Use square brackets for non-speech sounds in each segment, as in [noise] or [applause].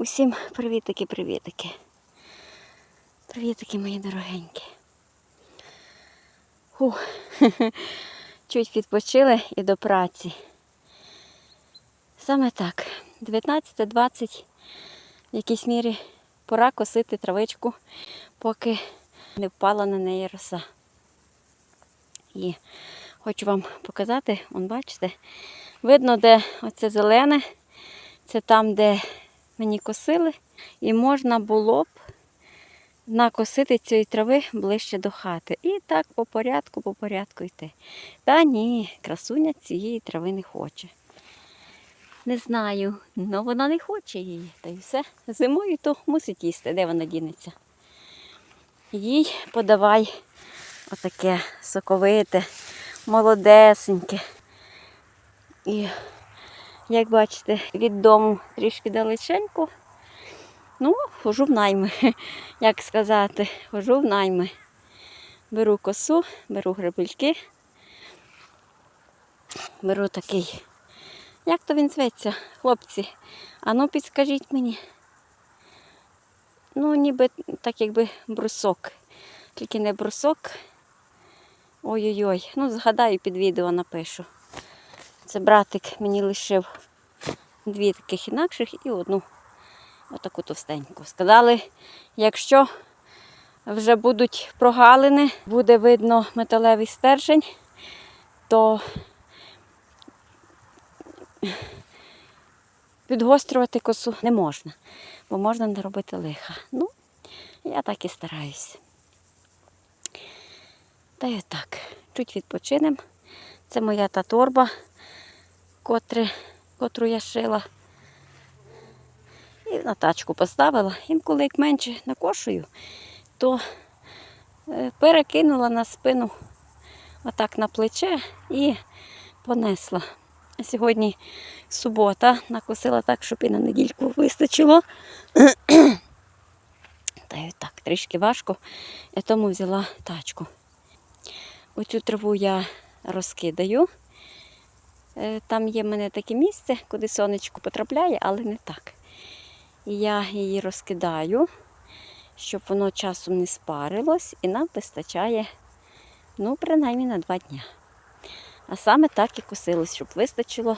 Усім привітики, привітики. Привітики, мої дорогенькі. Фух. [laughs] Чуть відпочили і до праці. Саме так. 19-20 в якійсь мірі пора косити травичку, поки не впала на неї роса. І хочу вам показати, он бачите, видно, де оце зелене, це там, де мені косили, і можна було б накосити цієї трави ближче до хати. І так по порядку, по порядку йти. Та ні, красуня цієї трави не хоче. Не знаю, але вона не хоче її. Та й все. Зимою то мусить їсти, де вона дінеться. Їй подавай отаке соковите, молодесеньке. І, як бачите, від дому трішки далеченько. Ну, хожу в найми, [laughs] як сказати, хожу в найми. Беру косу, беру грибельки, беру такий. Як то він зветься, хлопці? А ну підскажіть мені. Ну, ніби так якби брусок. Тільки не брусок. Ой-ой-ой. Ну, згадаю, під відео напишу. Це братик мені лишив дві таких інакших і одну отаку товстеньку. Сказали, якщо вже будуть прогалини, буде видно металевий стержень, то підгострювати косу не можна, бо можна не робити лиха. Ну, я так і стараюсь. Та й отак. Чуть відпочинемо. Це моя та торба, котре, котру я шила. І на тачку поставила. Інколи як менше накошую, то е, перекинула на спину отак на плече і понесла. Сьогодні субота, накосила так, щоб і на недільку вистачило. [clears throat] Та й так, трішки важко, я тому взяла тачку. Оцю траву я розкидаю. Е, Там є в мене таке місце, куди сонечко потрапляє, але не так. І я її розкидаю, щоб воно часом не спарилось, і нам вистачає, ну, принаймні на два дні. А саме так і косилось, щоб вистачило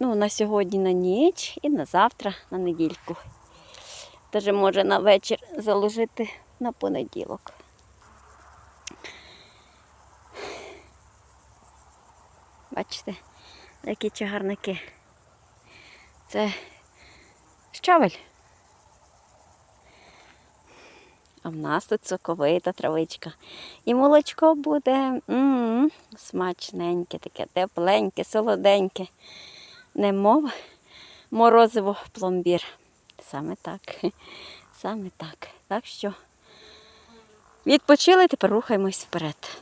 ну, на сьогодні на ніч і на завтра на недільку. Даже може на вечір заложити на понеділок. Бачите, які чагарники. Це щавель. А в нас тут соковита травичка. І молочко буде м-м, смачненьке, таке тепленьке, солоденьке. Немов морозиво пломбір. Саме так. Саме так. Так що відпочили, тепер рухаємось вперед.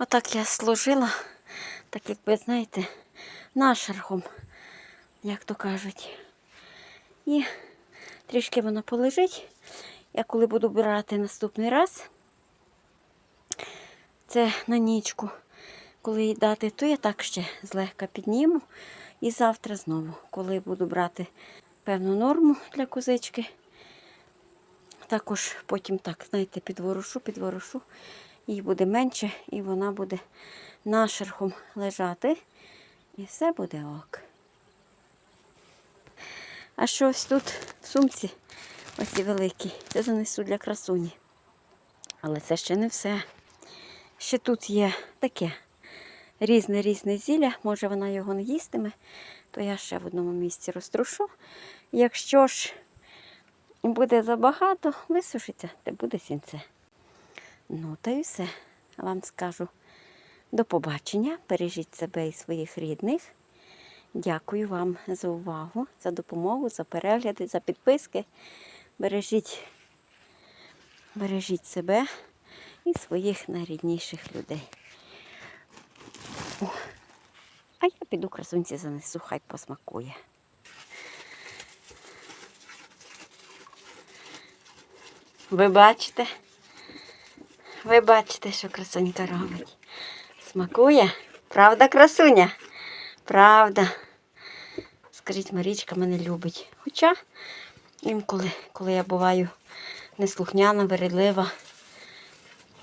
Отак я служила, так як ви знаєте, нашерхом, як то кажуть. І трішки воно полежить. Я коли буду брати наступний раз, це на нічку, коли їй дати, то я так ще злегка підніму. І завтра знову, коли буду брати певну норму для козички, також потім так, знаєте, підворушу, підворушу, їй буде менше, і вона буде нашерхом лежати. І все буде ок. А щось тут в сумці, оці великі, це занесу для красуні. Але це ще не все. Ще тут є таке різне-різне зілля. Може вона його не їстиме, то я ще в одному місці розтрушу. Якщо ж буде забагато, висушиться, то буде сінце. Ну, та й все. Вам скажу до побачення. Бережіть себе і своїх рідних. Дякую вам за увагу, за допомогу, за перегляди, за підписки. Бережіть, бережіть себе і своїх найрідніших людей. А я піду красунці занесу, хай посмакує. Ви бачите? Ви бачите, що красунька робить. Смакує? Правда, красуня? Правда. Скажіть, Марічка мене любить. Хоча інколи, коли я буваю неслухняна, вередлива,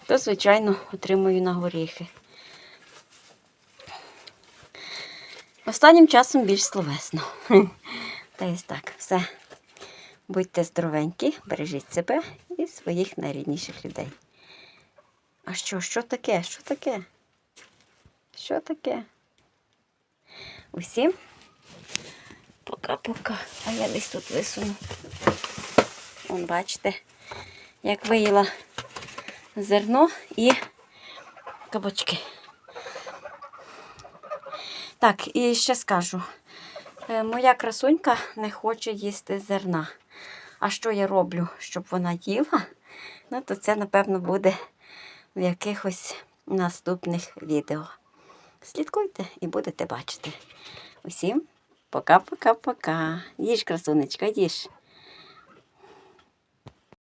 то, звичайно, отримую на горіхи. Останнім часом більш словесно. Та ось так, все. Будьте здоровенькі, бережіть себе і своїх найрідніших людей. А що, що таке? Що таке? Що таке? Усім пока-пока. А я десь тут висуну. Вон, бачите, як виїла зерно і кабачки. Так, і ще скажу. Е, Моя красунька не хоче їсти зерна. А що я роблю, щоб вона їла? Ну, то це, напевно, буде в якихось наступних відео. Слідкуйте і будете бачити. Усім пока-пока-пока. Їж, красунечка, їж.